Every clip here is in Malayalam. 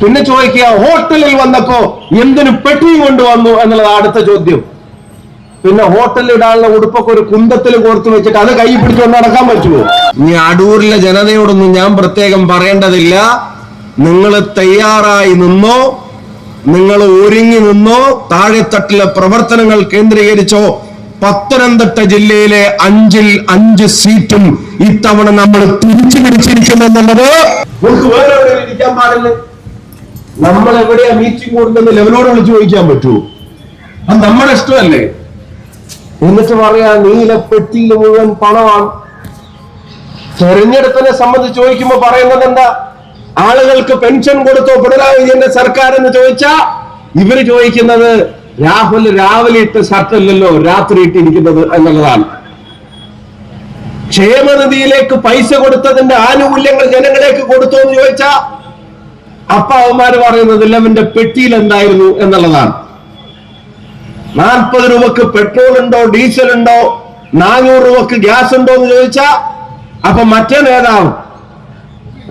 പിന്നെ ചോദിക്കുക ഹോട്ടലിൽ വന്നപ്പോ എന്തിനു പെട്ടിയും കൊണ്ടുവന്നു എന്നുള്ളത് അടുത്ത ചോദ്യം. പിന്നെ ഹോട്ടലിൽ ഇടാനുള്ള ഉടുപ്പൊക്കെ ഒരു കുന്തത്തിൽ കോർത്ത് വെച്ചിട്ട് അത് കൈ പിടിച്ചുകൊണ്ട് നടക്കാൻ പറ്റുമോ? ഇനി അടൂരിലെ ജനതയോടൊന്നും ഞാൻ പ്രത്യേകം പറയേണ്ടതില്ല. നിങ്ങൾ തയ്യാറായി നിന്നോ നിങ്ങൾ ഒരുങ്ങി നിന്നോ താഴെത്തട്ടിലെ പ്രവർത്തനങ്ങൾ കേന്ദ്രീകരിച്ചോ പത്തനംതിട്ട ജില്ലയിലെ അഞ്ചിൽ അഞ്ച് സീറ്റും ഇത്തവണ നമ്മൾ തിരിച്ചു പിടിച്ചിരിക്കുമെന്നുള്ളത് നമുക്ക് വേറെ ഇരിക്കാൻ പാടില്ല. നമ്മൾ എവിടെയാ മീറ്റിംഗ് കൂടുന്നത് ലെവലോട് വിളിച്ചു ചോദിക്കാൻ പറ്റുമോ അത് നമ്മുടെ ഇഷ്ടമല്ലേ? എന്നിട്ട് പറയാ നീലപ്പെട്ടിയിൽ മുഴുവൻ പണമാണ്. തെരഞ്ഞെടുപ്പിനെ സംബന്ധിച്ച് ചോദിക്കുമ്പോ പറയുന്നത് എന്താ? ആളുകൾക്ക് പെൻഷൻ കൊടുത്തോ പിണറായി വിജയന്റെ സർക്കാർ എന്ന് ചോദിച്ചാ ഇവർ ചോദിക്കുന്നത് രാഹുൽ രാവിലെ ഇട്ട് ഷർട്ടല്ലല്ലോ രാത്രി ഇട്ടിരിക്കുന്നത് എന്നുള്ളതാണ്. ക്ഷേമനിധിയിലേക്ക് പൈസ കൊടുത്തതിന്റെ ആനുകൂല്യങ്ങൾ ജനങ്ങളിലേക്ക് കൊടുത്തു എന്ന് ചോദിച്ചാ അപ്പ പറയുന്നത് ലെവന്റെ പെട്ടിയിൽ എന്തായിരുന്നു എന്നുള്ളതാണ്. നാൽപ്പത് രൂപക്ക് പെട്രോൾ ഉണ്ടോ ഡീസൽ ഉണ്ടോ നാനൂറ് രൂപക്ക് ഗ്യാസ് ഉണ്ടോ എന്ന് ചോദിച്ചാ അപ്പൊ മറ്റേ നേതാവ്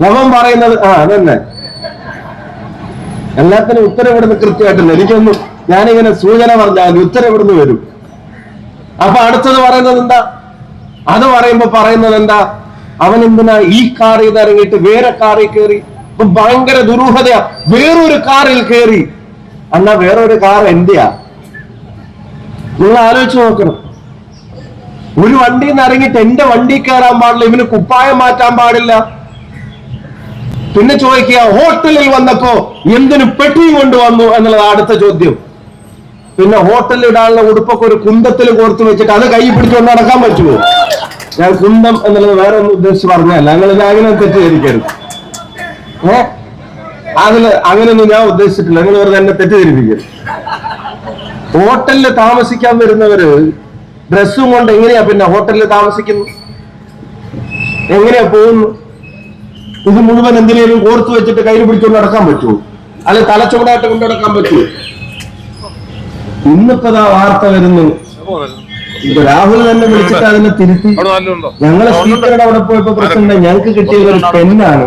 അവൻ പറയുന്നത് ആ അതന്നെ. എല്ലാത്തിനും ഉത്തരം ഇവിടുന്ന് കൃത്യമായിട്ടില്ല. എനിക്കൊന്നും ഞാനിങ്ങനെ സൂചന പറഞ്ഞാൽ ഉത്തരം ഇവിടുന്ന് വരും. അപ്പൊ അടുത്തത് പറയുന്നത് എന്താ? അത് പറയുമ്പോ പറയുന്നത് എന്താ? അവൻ എന്തിനാ ഈ കാറിൽ നിന്ന് ഇറങ്ങിയിട്ട് വേറെ കാറിൽ കയറി? ഭയങ്കര ദുരൂഹതയാ. വേറൊരു കാറിൽ കയറി അല്ല വേറൊരു കാർ എന്റെയാ. നിങ്ങൾ ആലോചിച്ച് നോക്കണം. ഒരു വണ്ടിയിൽ നിന്ന് ഇറങ്ങിയിട്ട് എന്റെ വണ്ടി കയറാൻ പാടില്ല ഇവന് കുപ്പായം മാറ്റാൻ പാടില്ല. പിന്നെ ചോദിക്കുക ഹോട്ടലിൽ വന്നപ്പോ എന്തിനു പെട്ടിയും കൊണ്ടുവന്നു എന്നുള്ളത് അടുത്ത ചോദ്യം. പിന്നെ ഹോട്ടലിൽ ഇടാനുള്ള ഉടുപ്പൊക്കെ ഒരു കുന്തത്തിൽ കോർത്ത് വെച്ചിട്ട് അത് കൈ പിടിച്ചുകൊണ്ട് നടക്കാൻ പറ്റുമോ? ഞാൻ കുന്തം എന്നുള്ളത് വേറെ ഒന്നും ഉദ്ദേശിച്ച് പറഞ്ഞല്ല ഞങ്ങൾ അങ്ങനെ തെറ്റിദ്ധരിക്കരുത്. ഏ? അതിൽ അങ്ങനെയൊന്നും ഞാൻ ഉദ്ദേശിച്ചിട്ടില്ല. നിങ്ങൾ വെറുതെ എന്നെ തെറ്റിദ്ധരിപ്പിക്കും ഹോട്ടലിൽ താമസിക്കാൻ വരുന്നവര് ഡ്രസ്സും കൊണ്ട് എങ്ങനെയാ പിന്നെ ഹോട്ടലിൽ താമസിക്കുന്നു? എങ്ങനെയാ പോകുന്നു? ഇത് മുഴുവൻ എന്തിനേലും കോർത്ത് വെച്ചിട്ട് കയ്യിൽ പിടിച്ചുകൊണ്ട് നടക്കാൻ പറ്റുമോ? അല്ലെ തലച്ചുവടായിട്ട് കൊണ്ട് നടക്കാൻ പറ്റുമോ? ഇന്നിപ്പോ ദാ വാർത്ത വരുന്നു. ഇപ്പൊ രാഹുൽ തന്നെ വിളിച്ചിട്ട് അതിനെ തിരുത്തി. ഞങ്ങളെ സ്പീക്കറുടെ അവിടെ പോയപ്പോ പ്രശ്നം ഞങ്ങൾക്ക് കിട്ടിയത് ഒരു പെന്നാണ്.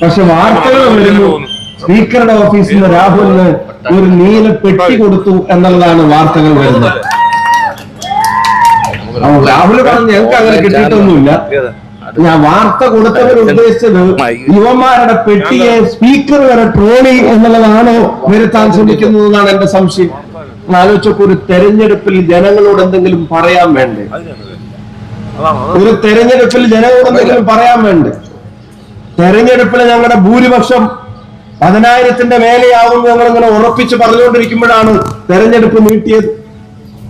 പക്ഷെ വാർത്തകൾ വരുന്നു. സ്പീക്കറുടെ ഓഫീസിൽ നിന്ന് രാഹുലിന് ഒരു നീല പെട്ടി കൊടുത്തു എന്നുള്ളതാണ് വാർത്തകൾ വരുന്നത്. രാഹുൽ പറഞ്ഞു ഞങ്ങൾക്ക് അങ്ങനെ കിട്ടിയിട്ടൊന്നുമില്ല. ഞാൻ വാർത്ത കൊടുത്തവർ ഉദ്ദേശിച്ചത് യുവമാരുടെ പെട്ടിയെ സ്പീക്കർ വരെ ട്രോളി എന്നുള്ളതാണോ വരുത്താൻ ശ്രമിക്കുന്നതെന്നാണ് എന്റെ സംശയം. ആലോചിച്ചപ്പോ ഒരു തെരഞ്ഞെടുപ്പിൽ ജനങ്ങളോട് എന്തെങ്കിലും പറയാൻ വേണ്ടേ? ഒരു തെരഞ്ഞെടുപ്പിൽ ജനങ്ങളോട് എന്തെങ്കിലും പറയാൻ വേണ്ടേ? തെരഞ്ഞെടുപ്പിൽ ഞങ്ങളുടെ ഭൂരിപക്ഷം പതിനായിരത്തിന്റെ മേലെയാവും ഞങ്ങൾ ഇങ്ങനെ ഉറപ്പിച്ച് പറഞ്ഞുകൊണ്ടിരിക്കുമ്പോഴാണ് തെരഞ്ഞെടുപ്പ് നീട്ടിയത്.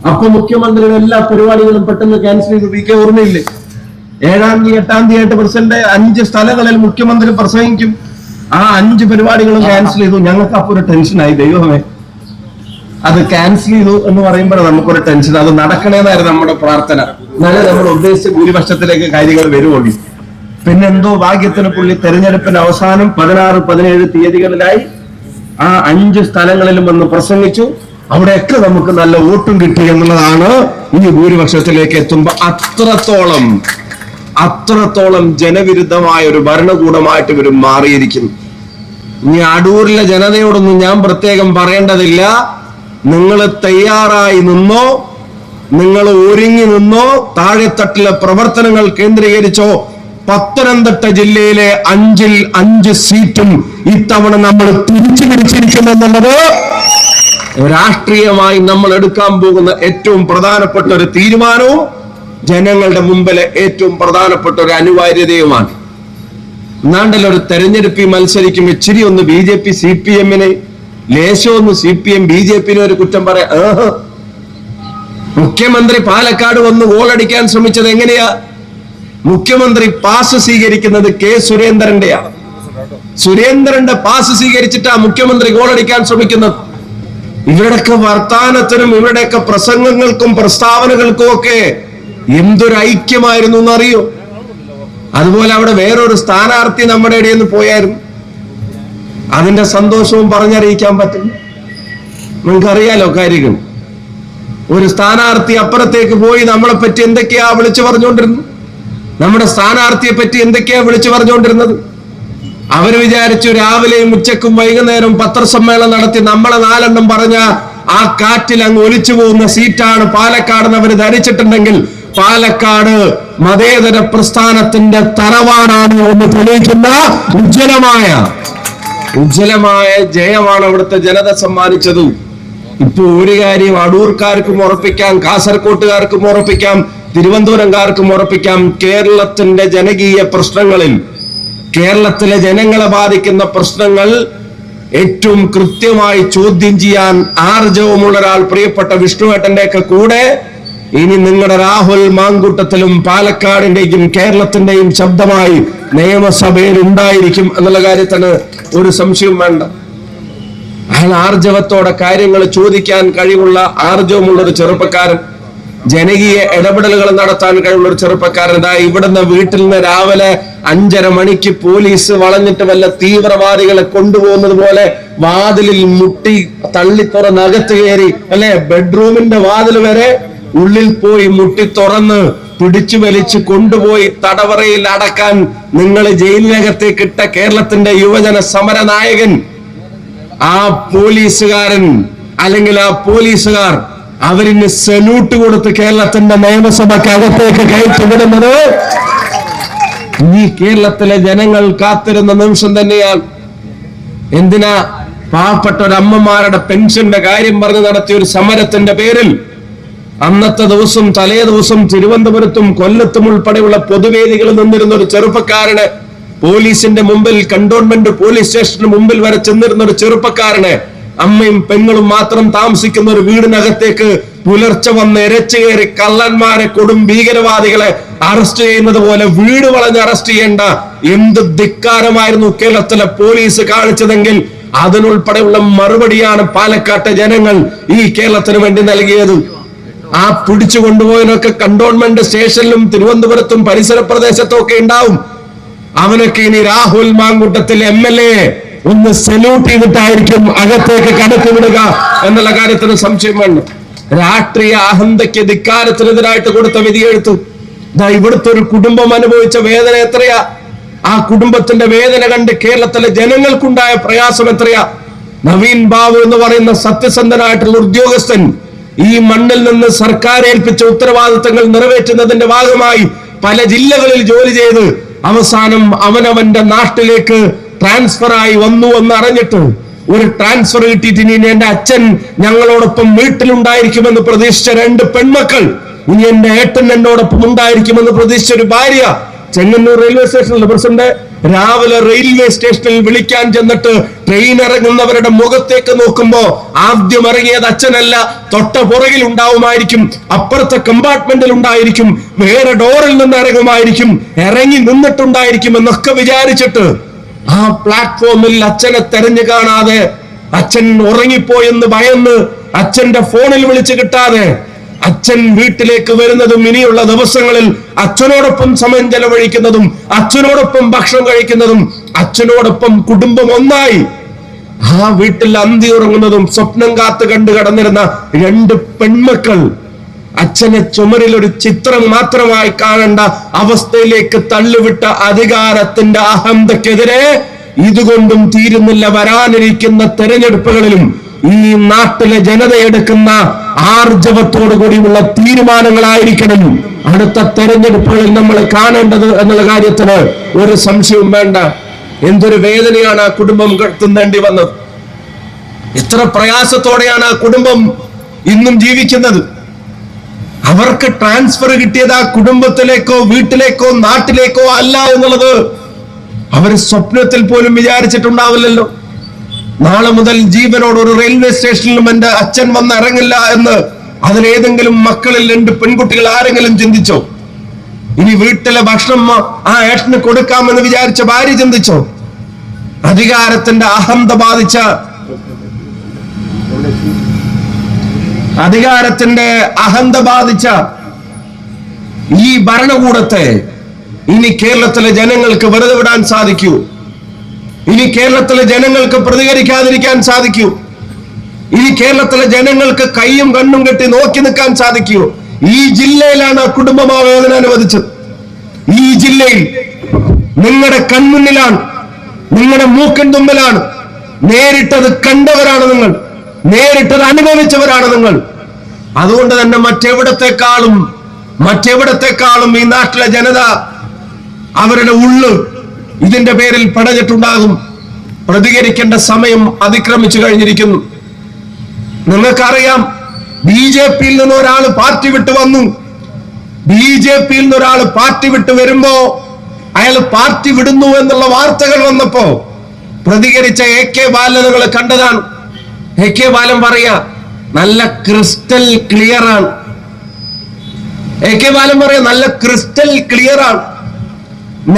അപ്പൊ മുഖ്യമന്ത്രിയുടെ എല്ലാ പരിപാടികളും പെട്ടെന്ന് ക്യാൻസൽ ചെയ്തു വി കെ ഓർമ്മയില്ലേ ഏഴാം തീയതി എട്ടാം തീയതി ആയിട്ട് പ്രസിഡന്റ് അഞ്ച് സ്ഥലങ്ങളിൽ മുഖ്യമന്ത്രി പ്രസംഗിക്കും. ആ അഞ്ച് പരിപാടികളും ക്യാൻസൽ ചെയ്തു. ഞങ്ങൾക്ക് അപ്പൊ ഒരു ടെൻഷനായി ദൈവമേ അത് ക്യാൻസൽ ചെയ്തു എന്ന് പറയുമ്പോഴേ നമുക്കൊരു ടെൻഷൻ അത് നടക്കണേന്നായിരുന്നു നമ്മുടെ പ്രാർത്ഥന. എന്നാലേ നമ്മൾ ഉദ്ദേശിച്ച ഭൂരിപക്ഷത്തിലേക്ക് കാര്യങ്ങൾ വരുവുള്ളൂ. പിന്നെന്തോ ഭാഗ്യത്തിന് പുള്ളി തെരഞ്ഞെടുപ്പിന്റെ അവസാനം പതിനാറ് പതിനേഴ് തീയതികളിലായി ആ അഞ്ച് സ്ഥലങ്ങളിലും വന്ന് പ്രസംഗിച്ചു. അവിടെയൊക്കെ നമുക്ക് നല്ല വോട്ടും കിട്ടി എന്നുള്ളതാണ് ഇനി ഭൂരിപക്ഷത്തിലേക്ക് എത്തുമ്പോ അത്രത്തോളം അത്രത്തോളം ജനവിരുദ്ധമായ ഒരു ഭരണകൂടമായിട്ട് ഇവരും മാറിയിരിക്കുന്നു ഇനി അടൂരിലെ ജനതയോടൊന്നും ഞാൻ പ്രത്യേകം പറയേണ്ടതില്ല. നിങ്ങൾ തയ്യാറായി നിന്നോ നിങ്ങൾ ഒരുങ്ങി നിന്നോ താഴെത്തട്ടിലെ പ്രവർത്തനങ്ങൾ കേന്ദ്രീകരിച്ചോ പത്തനംതിട്ട ജില്ലയിലെ അഞ്ചിൽ അഞ്ച് സീറ്റും ഇത്തവണ നമ്മൾ തിരിച്ചു പിടിച്ചിരിക്കുമെന്നുള്ളത് രാഷ്ട്രീയമായി നമ്മൾ എടുക്കാൻ പോകുന്ന ഏറ്റവും പ്രധാനപ്പെട്ട ഒരു തീരുമാനവും ജനങ്ങളുടെ മുമ്പിലെ ഏറ്റവും പ്രധാനപ്പെട്ട ഒരു അനിവാര്യതയുമാണ്. എന്നാണ്ടല്ലോ ഒരു തെരഞ്ഞെടുപ്പിൽ മത്സരിക്കും ഇച്ചിരി ഒന്ന് B J P C P എമ്മിനെ ലേശമൊന്ന് C P M B J പിനെ ഒരു കുറ്റം പറയാ. മുഖ്യമന്ത്രി പാലക്കാട് വന്ന് ഗോളടിക്കാൻ ശ്രമിച്ചത് എങ്ങനെയാ? മുഖ്യമന്ത്രി പാസ് സ്വീകരിക്കുന്നത് കെ സുരേന്ദ്രന്റെയാണ്. സുരേന്ദ്രന്റെ പാസ് സ്വീകരിച്ചിട്ടാ മുഖ്യമന്ത്രി ഗോളടിക്കാൻ ശ്രമിക്കുന്നത്. ഇവരുടെയൊക്കെ വർത്താനത്തിനും ഇവരുടെയൊക്കെ പ്രസംഗങ്ങൾക്കും പ്രസ്താവനകൾക്കും ഒക്കെ എന്തൊരു ഐക്യമായിരുന്നു എന്നറിയോ? അതുപോലെ അവിടെ വേറൊരു സ്ഥാനാർത്ഥി നമ്മുടെ ഇടയിൽ നിന്ന് പോയായിരുന്നു. അതിന്റെ സന്തോഷവും പറഞ്ഞറിയിക്കാൻ പറ്റും. നിങ്ങൾക്കറിയാലോ കാര്യങ്ങൾ. ഒരു സ്ഥാനാർത്ഥി അപ്പുറത്തേക്ക് പോയി നമ്മളെ പറ്റി എന്തൊക്കെയാ വിളിച്ചു പറഞ്ഞുകൊണ്ടിരുന്നത്? നമ്മുടെ സ്ഥാനാർത്ഥിയെ പറ്റി എന്തൊക്കെയാ വിളിച്ചു പറഞ്ഞുകൊണ്ടിരുന്നത്? അവർ വിചാരിച്ചു രാവിലെയും ഉച്ചക്കും വൈകുന്നേരം പത്രസമ്മേളനം നടത്തി നമ്മളെ നാലെണ്ണം പറഞ്ഞ ആ കാറ്റിൽ അങ്ങ് ഒലിച്ചു പോകുന്ന സീറ്റാണ് പാലക്കാട് അവർ ധരിച്ചിട്ടുണ്ടെങ്കിൽ പാലക്കാട് മതേതര പ്രസ്ഥാനത്തിന്റെ തറവാടാണ് എന്ന് തെളിയിക്കുന്ന ഉജ്ജ്വലമായ ഉജ്ജ്വലമായ ജയമാണ് അവിടുത്തെ ജനത സമ്മാനിച്ചതും. ഇപ്പൊ ഒരു കാര്യം അടൂർക്കാർക്കും ഉറപ്പിക്കാം കാസർകോട്ടുകാർക്കും ഉറപ്പിക്കാം. തിരുവനന്തപുരംകാർക്കും ഉറപ്പിക്കാം കേരളത്തിന്റെ ജനകീയ പ്രശ്നങ്ങളിൽ. കേരളത്തിലെ ജനങ്ങളെ ബാധിക്കുന്ന പ്രശ്നങ്ങൾ ഏറ്റവും കൃത്യമായി ചോദ്യം ചെയ്യാൻ ആർജവമുള്ള ഒരാൾ പ്രിയപ്പെട്ട വിഷ്ണുവേട്ടന്റെ ഒക്കെ കൂടെ ഇനി നിങ്ങളുടെ രാഹുൽ മാങ്കൂട്ടത്തിലും പാലക്കാടിന്റെയും കേരളത്തിന്റെയും ശബ്ദമായി നിയമസഭയിൽ ഉണ്ടായിരിക്കും എന്നുള്ള കാര്യത്തിന് ഒരു സംശയവും വേണ്ട. അയാൾ ആർജവത്തോടെ കാര്യങ്ങൾ ചോദിക്കാൻ കഴിവുള്ള ആർജവമുള്ള ഒരു ചെറുപ്പക്കാരൻ. ജനകീയ ഇടപെടലുകൾ നടത്താൻ കഴിവുള്ള ഒരു ചെറുപ്പക്കാരൻ ഇതാ ഇവിടുന്ന് വീട്ടിൽ നിന്ന് രാവിലെ അഞ്ചര മണിക്ക് പോലീസ് വളഞ്ഞിട്ട് വല്ല തീവ്രവാദികളെ കൊണ്ടുപോകുന്നത് പോലെ വാതിലിൽ മുട്ടി തള്ളി തുറന്ന് അകത്ത് കയറി അല്ലെ? ബെഡ്റൂമിന്റെ വാതിൽ വരെ ഉള്ളിൽ പോയി മുട്ടി തുറന്ന് പിടിച്ചു വലിച്ച് കൊണ്ടുപോയി തടവറയിൽ അടക്കാൻ നിങ്ങൾ ജയിലിനകത്തേക്ക് ഇട്ട കേരളത്തിന്റെ യുവജന സമര നായകൻ ആ പോലീസുകാരൻ അല്ലെങ്കിൽ ആ പോലീസുകാർ അവരിന് സല്യൂട്ട് കൊടുത്ത് കേരളത്തിന്റെ നിയമസഭയ്ക്ക് അകത്തേക്ക് കയറ്റിവിടുന്നത് ഈ കേരളത്തിലെ ജനങ്ങൾ കാത്തിരുന്ന നിമിഷം തന്നെയാണ്. എന്തിനാ പാവപ്പെട്ട ഒരു അമ്മമാരുടെ പെൻഷന്റെ കാര്യം പറഞ്ഞ് നടത്തിയ ഒരു സമരത്തിന്റെ പേരിൽ അന്നത്തെ ദിവസം തലേ ദിവസം തിരുവനന്തപുരത്തും കൊല്ലത്തും ഉൾപ്പെടെയുള്ള പൊതുവേദികളിൽ നിന്നിരുന്ന ഒരു ചെറുപ്പക്കാരന് പോലീസിന്റെ മുമ്പിൽ കണ്ടോൺമെന്റ് പോലീസ് സ്റ്റേഷന് മുമ്പിൽ വരെ ചെന്നിരുന്ന ഒരു ചെറുപ്പക്കാരന് അമ്മയും പെങ്ങളും മാത്രം താമസിക്കുന്ന ഒരു വീടിനകത്തേക്ക് പുലർച്ചെ വന്ന് ഇരച്ചുകയറി കള്ളന്മാരെ കൊടും ഭീകരവാദികളെ അറസ്റ്റ് ചെയ്യുന്നത് പോലെ വീട് വളഞ്ഞ് അറസ്റ്റ് ചെയ്യേണ്ട എന്ത് ധിക്കാരമായിരുന്നു കേരളത്തിലെ പോലീസ് കാണിച്ചതെങ്കിൽ അതിനുൾപ്പെടെയുള്ള മറുപടിയാണ് പാലക്കാട്ടെ ജനങ്ങൾ ഈ കേരളത്തിന് വേണ്ടി നൽകിയത്. ആ പിടിച്ചു കൊണ്ടുപോയതിനൊക്കെ കണ്ടോൺമെന്റ് സ്റ്റേഷനിലും തിരുവനന്തപുരത്തും പരിസര പ്രദേശത്തും ഒക്കെ ഉണ്ടാവും. അവനൊക്കെ ഇനി Rahul Mamkootathil M L A ഒന്ന് സല്യൂട്ട് ചെയ്തിട്ടായിരിക്കും അകത്തേക്ക് കടത്തി വിടുക എന്നുള്ള കാര്യത്തിന് സംശയം വേണം രാഷ്ട്രീയ അഹന്തയ്ക്ക് ധിക്കാരത്തിനെതിരായിട്ട് കൊടുത്ത വിധിയെഴുത്തു ദാ ഇവിടുത്തെ ഒരു കുടുംബം അനുഭവിച്ച വേദന എത്രയാ? ആ കുടുംബത്തിന്റെ വേദന കണ്ട് കേരളത്തിലെ ജനങ്ങൾക്കുണ്ടായ പ്രയാസം എത്രയാ? നവീൻ ബാബു എന്ന് പറയുന്ന സത്യസന്ധനായിട്ടുള്ള ഉദ്യോഗസ്ഥൻ ഈ മണ്ണിൽ നിന്ന് സർക്കാർ ഏൽപ്പിച്ച ഉത്തരവാദിത്തങ്ങൾ നിറവേറ്റുന്നതിന്റെ ഭാഗമായി പല ജില്ലകളിൽ ജോലി ചെയ്ത് അവസാനം അവനവന്റെ നാട്ടിലേക്ക് ട്രാൻസ്ഫർ ആയി വന്നു എന്ന് അറിഞ്ഞിട്ട് ഒരു ട്രാൻസ്ഫർ കിട്ടിയിട്ട് ഇനി എന്റെ അച്ഛൻ ഞങ്ങളോടൊപ്പം വീട്ടിലുണ്ടായിരിക്കുമെന്ന് പ്രതീക്ഷിച്ച രണ്ട് പെൺമക്കൾ ഇനി എന്റെ ഏട്ടൻ എന്നോടൊപ്പം ഉണ്ടായിരിക്കുമെന്ന് പ്രതീക്ഷിച്ച ഒരു ഭാര്യ ചെങ്ങന്നൂർ റെയിൽവേ സ്റ്റേഷനിലെ പ്രസിഡന്റ് രാവിലെ റെയിൽവേ സ്റ്റേഷനിൽ വിളിക്കാൻ ചെന്നിട്ട് ട്രെയിൻ ഇറങ്ങുന്നവരുടെ മുഖത്തേക്ക് നോക്കുമ്പോ ആദ്യം ഇറങ്ങിയത് അച്ഛനല്ല തൊട്ട പുറകിൽ ഉണ്ടാവുമായിരിക്കും അപ്പുറത്തെ കമ്പാർട്ട്മെന്റിൽ ഉണ്ടായിരിക്കും വേറെ ഡോറിൽ നിന്ന് ഇറങ്ങുമായിരിക്കും ഇറങ്ങി നിന്നിട്ടുണ്ടായിരിക്കും എന്നൊക്കെ വിചാരിച്ചിട്ട് ആ പ്ലാറ്റ്ഫോമിൽ അച്ഛനെ തെരഞ്ഞു കാണാതെ അച്ഛൻ ഉറങ്ങിപ്പോയെന്ന് ഭയന്ന് അച്ഛന്റെ ഫോണിൽ വിളിച്ചു കിട്ടാതെ അച്ഛൻ വീട്ടിലേക്ക് വരുന്നതും ഇനിയുള്ള ദിവസങ്ങളിൽ അച്ഛനോടൊപ്പം സമയം ചെലവഴിക്കുന്നതും അച്ഛനോടൊപ്പം ഭക്ഷണം കഴിക്കുന്നതും അച്ഛനോടൊപ്പം കുടുംബം ഒന്നായി. ആ വീട്ടിൽ അന്തി ഉറങ്ങുന്നതും സ്വപ്നം കാത്ത് കണ്ടു കടന്നിരുന്ന രണ്ട് പെൺമക്കൾ അച്ഛനെ ചുമരിൽ ഒരു ചിത്രം മാത്രമായി കാണേണ്ട അവസ്ഥയിലേക്ക് തള്ളിവിട്ട അധികാരത്തിന്റെ അഹന്തക്കെതിരെ ഇതുകൊണ്ടും തീരുന്നില്ല വരാനിരിക്കുന്ന തെരഞ്ഞെടുപ്പുകളിലും ഈ നാട്ടിലെ ജനതയെടുക്കുന്ന ആർജവത്തോടു കൂടിയുള്ള തീരുമാനങ്ങളായിരിക്കണം. അടുത്ത തെരഞ്ഞെടുപ്പുകളിൽ നമ്മൾ കാണേണ്ടത് എന്നുള്ള കാര്യത്തിന് ഒരു സംശയവും വേണ്ട. എന്തൊരു വേദനയാണ് ആ കുടുംബം തിന്നേണ്ടി വന്നത്. എത്ര പ്രയാസത്തോടെയാണ് ആ കുടുംബം ഇന്നും ജീവിക്കുന്നത്. അവർക്ക് ട്രാൻസ്ഫർ കിട്ടിയത് ആ കുടുംബത്തിലേക്കോ വീട്ടിലേക്കോ നാട്ടിലേക്കോ അല്ല എന്നുള്ളത് അവർ സ്വപ്നത്തിൽ പോലും വിചാരിച്ചിട്ടുണ്ടാവില്ലല്ലോ. നാളെ മുതൽ ജീവനോട് ഒരു റെയിൽവേ സ്റ്റേഷനിലും എന്റെ അച്ഛൻ വന്ന് ഇറങ്ങില്ല എന്ന് അതിലേതെങ്കിലും മക്കളിൽ രണ്ട് പെൺകുട്ടികൾ ആരെങ്കിലും ചിന്തിച്ചോ? ഇനി വീട്ടിലെ ഭക്ഷണം ആ ഏട്ടന് കൊടുക്കാമെന്ന് വിചാരിച്ച ഭാര്യ ചിന്തിച്ചോ? അധികാരത്തിന്റെ അഹന്ത ബാധിച്ച അധികാരത്തിന്റെ അഹന്ത ബാധിച്ച ഈ ഭരണകൂടത്തെ ഇനി കേരളത്തിലെ ജനങ്ങൾക്ക് വെറുതെ വിടാൻ സാധിക്കൂ. ഇനി കേരളത്തിലെ ജനങ്ങൾക്ക് പ്രതികരിക്കാതിരിക്കാൻ സാധിക്കൂ. ഇനി കേരളത്തിലെ ജനങ്ങൾക്ക് കൈയും കണ്ണും കെട്ടി നോക്കി നിൽക്കാൻ സാധിക്കൂ. ഈ ജില്ലയിലാണ് കുടുംബം ആ വേദന അനുവദിച്ചത്. ഈ ജില്ലയിൽ നിങ്ങളുടെ കൺമുന്നിലാണ് നിങ്ങളുടെ മൂക്കൻ തുമ്പിലാണ് നേരിട്ടത് കണ്ടവരാണ് നിങ്ങൾ. നേരിട്ടത് അനുഭവിച്ചവരാണ് നിങ്ങൾ. അതുകൊണ്ട് തന്നെ മറ്റെവിടത്തെക്കാളും മറ്റെവിടത്തെക്കാളും ഈ നാട്ടിലെ ജനത അവരുടെ ഉള്ളു ഇതിന്റെ പേരിൽ പടഞ്ഞിട്ടുണ്ടാകും. പ്രതികരിക്കേണ്ട സമയം അതിക്രമിച്ചു കഴിഞ്ഞിരിക്കുന്നു. നിങ്ങൾക്കറിയാം ബി ജെ പിയിൽ നിന്ന് ഒരാൾ പാർട്ടി വിട്ടു വന്നു. ബി ജെ പിയിൽ നിന്ന് ഒരാൾ പാർട്ടി വിട്ടു വരുമ്പോ അയാൾ പാർട്ടി വിടുന്നു എന്നുള്ള വാർത്തകൾ വന്നപ്പോ പ്രതികരിച്ച എ കെ ബാലനുകൾ കണ്ടതാണ്. എ കെ പറയാ നല്ല ക്രിസ്റ്റൽ ക്ലിയർ ആണ്. എ കെ ബാലൻ പറയാ നല്ല ക്രിസ്റ്റൽ ക്ലിയർ ആണ്.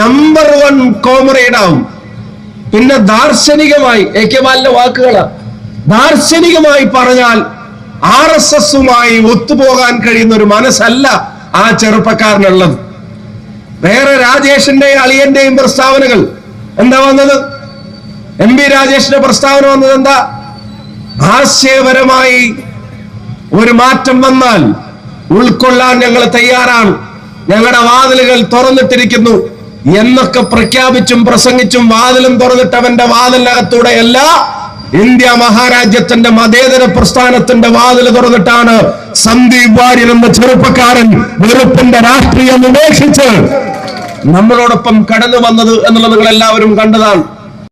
നമ്പർ വൺ കോമറേഡ് ആവും. പിന്നെ ദാർശനികമായി എ കെ ബാലിന്റെ വാക്കുകളാണ് ദാർശനികമായി പറഞ്ഞാൽ ആർ എസ് എസുമായി ഒത്തുപോകാൻ കഴിയുന്ന ഒരു മനസ്സല്ല ആ ചെറുപ്പക്കാരനുള്ളത്. വേറെ രാജേഷിന്റെ അളിയന്റെയും പ്രസ്താവനകൾ എന്താ വന്നത്? എം പി രാജേഷിന്റെ പ്രസ്താവന വന്നത് എന്താ? ആശയപരമായി ഒരു മാറ്റം വന്നാൽ ഉൾക്കൊള്ളാൻ ഞങ്ങൾ തയ്യാറാണ്. ഞങ്ങളുടെ വാതിലുകൾ തുറന്നിട്ടിരിക്കുന്നു. എന്നൊക്കെ പ്രഖ്യാപിച്ചും പ്രസംഗിച്ചും വാതിലും തുറന്നിട്ടവന്റെ വാതിലിനകത്തൂടെയല്ല ഇന്ത്യ മഹാരാജ്യത്തിന്റെ മതേതര പ്രസ്ഥാനത്തിന്റെ വാതിൽ തുറന്നിട്ടാണ് സന്ദീപ് വാര്യർ എന്ന ചെറുപ്പക്കാരൻ വെറുപ്പിന്റെ രാഷ്ട്രീയം ഉപേക്ഷിച്ച് നമ്മളോടൊപ്പം കടന്നു വന്നത് എന്നുള്ളത് നിങ്ങൾ എല്ലാവരും കണ്ടതാണ്.